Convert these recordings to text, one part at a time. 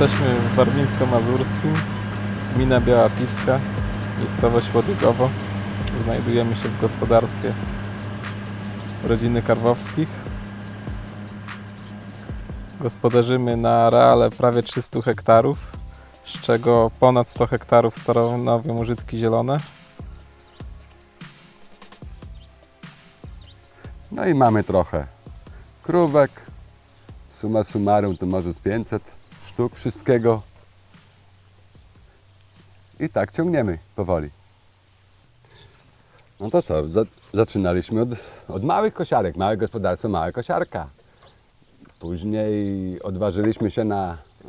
Jesteśmy w Warmińsko-Mazurskim, gmina Biała Piska, miejscowość Łodygowo. Znajdujemy się w gospodarstwie rodziny Karwowskich. Gospodarzymy na areale prawie 300 hektarów, z czego ponad 100 hektarów stanowią użytki zielone. No i mamy trochę krówek. Suma summarum to może z 500 sztuk wszystkiego. I tak ciągniemy powoli. No to co, za, zaczynaliśmy od, od małych kosiarek, małe gospodarstwo, mała kosiarka. Później odważyliśmy się na y,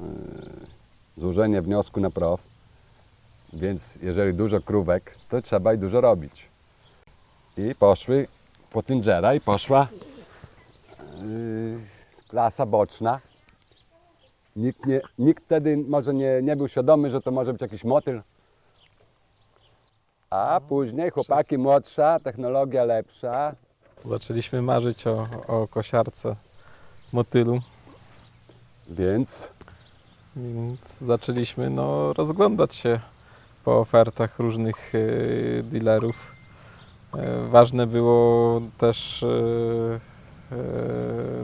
złożenie wniosku na PROW, więc jeżeli dużo krówek, to trzeba i dużo robić. I poszły Pottingera i poszła yy, klasa boczna. Nikt, nie, nikt wtedy może nie, nie był świadomy, że to może być jakiś motyl. A później chłopaki Przez- młodsza, technologia lepsza, Zaczęliśmy marzyć o, o kosiarce motylu, więc Więc zaczęliśmy no, rozglądać się po ofertach różnych e, dealerów. E, ważne było też e, e,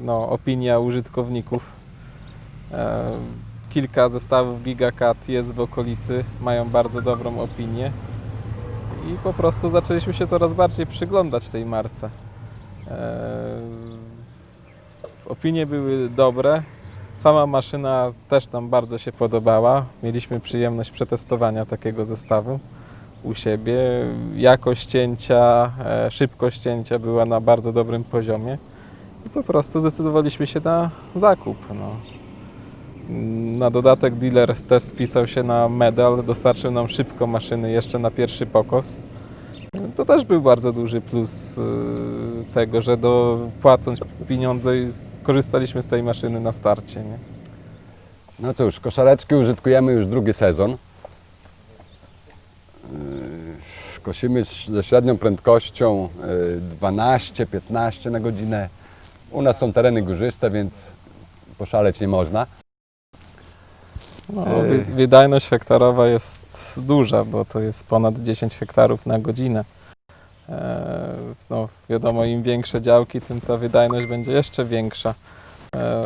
no, opinia użytkowników. E, kilka zestawów Gigacat jest w okolicy, mają bardzo dobrą opinię i po prostu zaczęliśmy się coraz bardziej przyglądać tej marce. E, opinie były dobre, Sama maszyna też nam bardzo się podobała. Mieliśmy przyjemność przetestowania takiego zestawu u siebie. Jakość cięcia, e, szybkość cięcia była na bardzo dobrym poziomie i po prostu zdecydowaliśmy się na zakup. No. Na dodatek dealer też spisał się na medal, dostarczył nam szybko maszyny jeszcze na pierwszy pokos. To też był bardzo duży plus y, tego, że do, płacąc pieniądze korzystaliśmy z tej maszyny na starcie. Nie? no cóż, koszareczki użytkujemy już drugi sezon. Yy, Kosimy ze średnią prędkością yy, 12-15 na godzinę. U nas są tereny górzyste, więc poszaleć nie można. No, wy- wydajność hektarowa jest duża, bo to jest ponad 10 hektarów na godzinę. E, No, wiadomo, im większe działki, tym ta wydajność będzie jeszcze większa. E,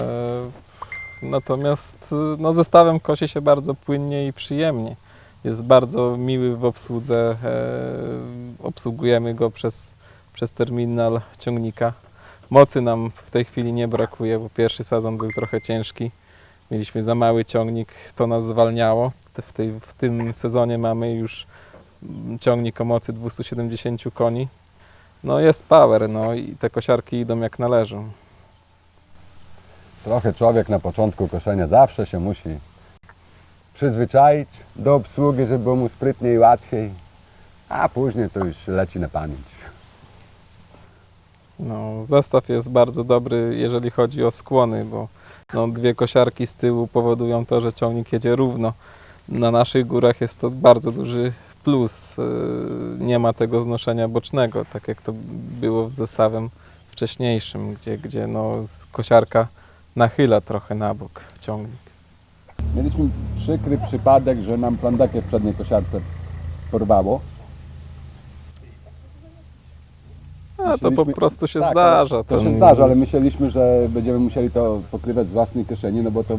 Natomiast y, no, zestawem kosi się bardzo płynnie i przyjemnie. Jest bardzo miły w obsłudze. e, Obsługujemy go przez, przez terminal ciągnika. Mocy nam w tej chwili nie brakuje, bo pierwszy sezon był trochę ciężki. Mieliśmy za mały ciągnik, to nas zwalniało. W, tej, w tym sezonie mamy już mm, ciągnik o mocy 270 koni. No jest power, no i te kosiarki idą jak należą. Trochę człowiek na początku koszenia zawsze się musi przyzwyczaić do obsługi, żeby było mu sprytniej i łatwiej, a później to już leci na pamięć. No, zestaw jest bardzo dobry, jeżeli chodzi o skłony, bo no, dwie kosiarki z tyłu powodują to, że ciągnik jedzie równo. Na naszych górach jest to bardzo duży plus. Yy, Nie ma tego znoszenia bocznego, tak jak to było z zestawem wcześniejszym, gdzie, gdzie no, kosiarka nachyla trochę na bok ciągnik. Mieliśmy przykry przypadek, że nam plandekę w przedniej kosiarce porwało. A to po prostu się Tak, zdarza. To się zdarza, ale myśleliśmy, że będziemy musieli to pokrywać z własnej kieszeni, no bo to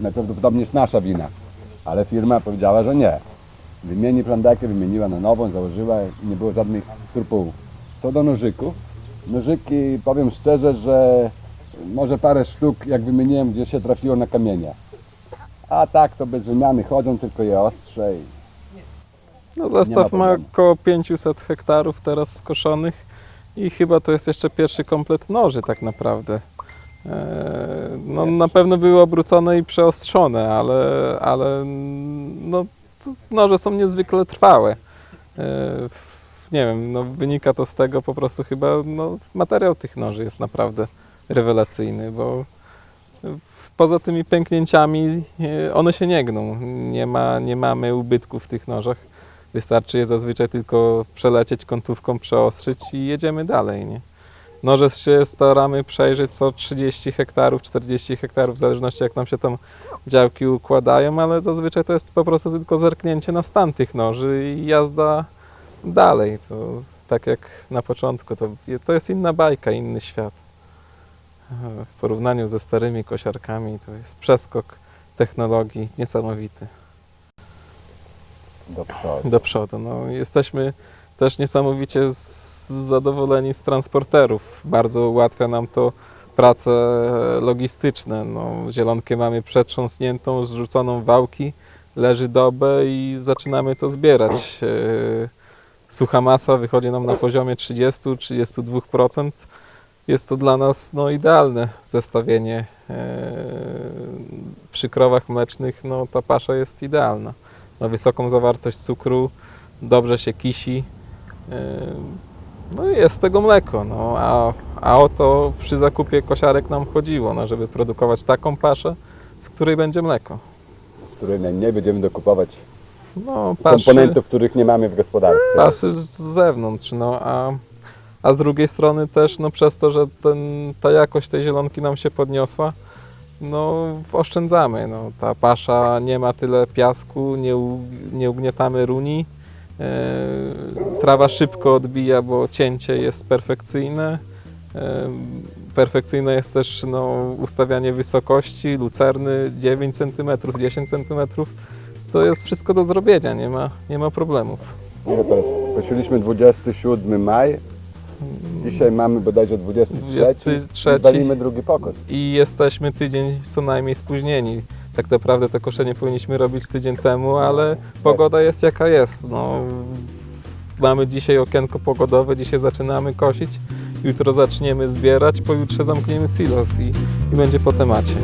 najprawdopodobniej jest nasza wina. Ale firma powiedziała, że nie. Wymieni plandekę, wymieniła na nową, założyła i nie było żadnych skrupułów. Co do nożyków, nożyki powiem szczerze, że może parę sztuk jak wymieniłem, gdzie się trafiło na kamienie. A tak to bez wymiany chodzą, tylko je ostrze i No ma zestaw ma problemu. około 500 hektarów teraz skoszonych i chyba to jest jeszcze pierwszy komplet noży tak naprawdę. E, No, na pewno były obrócone i przeostrzone, ale, ale no, to noże są niezwykle trwałe. E, Nie wiem, no, wynika to z tego po prostu chyba, no, materiał tych noży jest naprawdę rewelacyjny, bo e, poza tymi pęknięciami one się nie gną. Nie, ma, nie mamy ubytków w tych nożach. Wystarczy je zazwyczaj tylko przelecieć kątówką, przeostrzyć i jedziemy dalej. Nie? Noże się staramy przejrzeć co 30 hektarów, 40 hektarów, w zależności jak nam się tam działki układają, ale zazwyczaj to jest po prostu tylko zerknięcie na stan tych noży i jazda dalej. To tak jak na początku, to, to jest inna bajka, inny świat. W porównaniu ze starymi kosiarkami to jest przeskok technologii niesamowity Do przodu. do przodu. No, jesteśmy też niesamowicie zadowoleni z transporterów. Bardzo ułatwia nam to prace logistyczne. No, zielonkę mamy przetrząsniętą, zrzuconą wałki, leży dobę i zaczynamy to zbierać. E, Sucha masa wychodzi nam na poziomie 30-32%. Jest to dla nas no, idealne zestawienie. E, Przy krowach mlecznych no, ta pasza jest idealna ma wysoką zawartość cukru, dobrze się kisi. No i jest z tego mleko. No, a, a o to przy zakupie kosiarek nam chodziło, no, żeby produkować taką paszę, z której będzie mleko. Z której najmniej będziemy dokupować No, paszy, komponentów, których nie mamy w gospodarstwie. paszy z zewnątrz, no, a, a z drugiej strony też no, przez to, że ten, ta jakość tej zielonki nam się podniosła, no, oszczędzamy. No, ta pasza nie ma tyle piasku, nie, u, nie ugniatamy runi. E, trawa szybko odbija, bo cięcie jest perfekcyjne. E, perfekcyjne jest też no, ustawianie wysokości, lucerny 9 cm, 10 cm. To jest wszystko do zrobienia, nie ma, nie ma problemów. Teraz kosiliśmy 27 maj. Dzisiaj mamy bodajże 23. 23. i Walimy drugi pokos. i jesteśmy tydzień co najmniej spóźnieni. Tak naprawdę to koszenie powinniśmy robić tydzień temu, ale pogoda jest jaka jest. No, mamy dzisiaj okienko pogodowe, dzisiaj zaczynamy kosić, jutro zaczniemy zbierać, pojutrze zamkniemy silos i, i będzie po temacie.